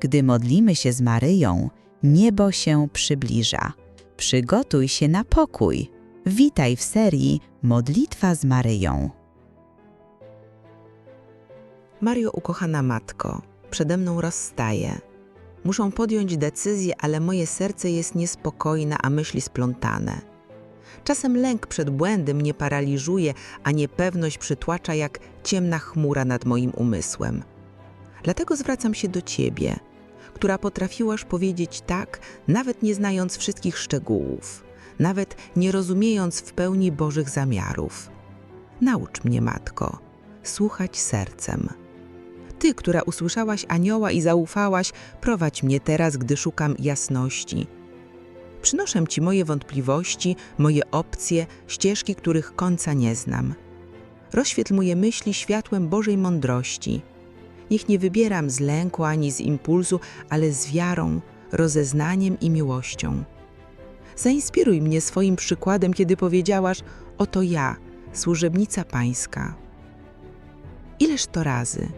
Gdy modlimy się z Maryją, niebo się przybliża. Przygotuj się na pokój. Witaj w serii Modlitwa z Maryją. Mario, ukochana matko, przede mną rozstaje. Muszą podjąć decyzję, ale moje serce jest niespokojne, a myśli splątane. Czasem lęk przed błędem mnie paraliżuje, a niepewność przytłacza jak ciemna chmura nad moim umysłem. Dlatego zwracam się do Ciebie, która potrafiłaś powiedzieć tak, nawet nie znając wszystkich szczegółów, nawet nie rozumiejąc w pełni Bożych zamiarów. Naucz mnie, matko, słuchać sercem. Ty, która usłyszałaś anioła i zaufałaś, prowadź mnie teraz, gdy szukam jasności. Przynoszę Ci moje wątpliwości, moje opcje, ścieżki, których końca nie znam. Rozświetl moje myśli światłem Bożej mądrości. Niech nie wybieram z lęku ani z impulsu, ale z wiarą, rozeznaniem i miłością. Zainspiruj mnie swoim przykładem, kiedy powiedziałaś: Oto ja, służebnica Pańska. Ileż to razy,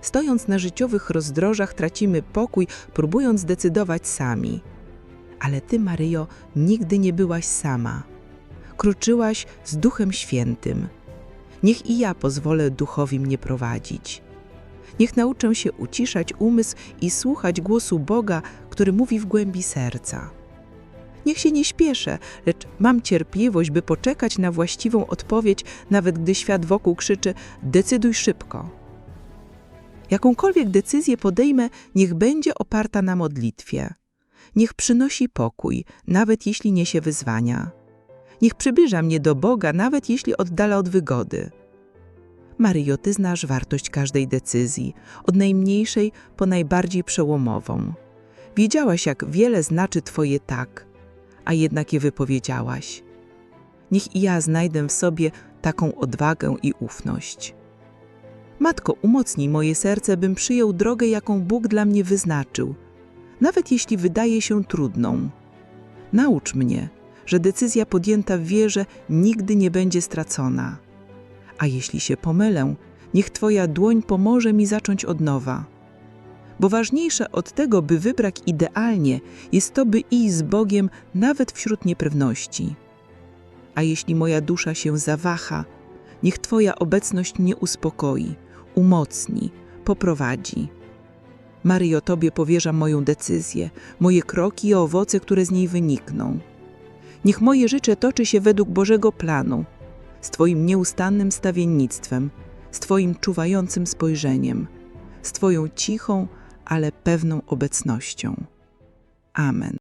stojąc na życiowych rozdrożach, tracimy pokój, próbując decydować sami. Ale Ty, Maryjo, nigdy nie byłaś sama. Kruczyłaś z Duchem Świętym. Niech i ja pozwolę Duchowi mnie prowadzić. Niech nauczę się uciszać umysł i słuchać głosu Boga, który mówi w głębi serca. Niech się nie śpieszę, lecz mam cierpliwość, by poczekać na właściwą odpowiedź, nawet gdy świat wokół krzyczy: decyduj szybko. Jakąkolwiek decyzję podejmę, niech będzie oparta na modlitwie. Niech przynosi pokój, nawet jeśli niesie wyzwania. Niech przybliża mnie do Boga, nawet jeśli oddala od wygody. Maryjo, Ty znasz wartość każdej decyzji, od najmniejszej po najbardziej przełomową. Wiedziałaś, jak wiele znaczy Twoje tak, a jednak je wypowiedziałaś. Niech i ja znajdę w sobie taką odwagę i ufność. Matko, umocnij moje serce, bym przyjął drogę, jaką Bóg dla mnie wyznaczył, nawet jeśli wydaje się trudną. Naucz mnie, że decyzja podjęta w wierze nigdy nie będzie stracona. A jeśli się pomylę, niech Twoja dłoń pomoże mi zacząć od nowa. Bo ważniejsze od tego, by wybrać idealnie, jest to, by iść z Bogiem nawet wśród niepewności. A jeśli moja dusza się zawaha, niech Twoja obecność mnie uspokoi, umocni, poprowadzi. Maryjo, Tobie powierzam moją decyzję, moje kroki i owoce, które z niej wynikną. Niech moje życie toczy się według Bożego planu, z Twoim nieustannym stawiennictwem, z Twoim czuwającym spojrzeniem, z Twoją cichą, ale pewną obecnością. Amen.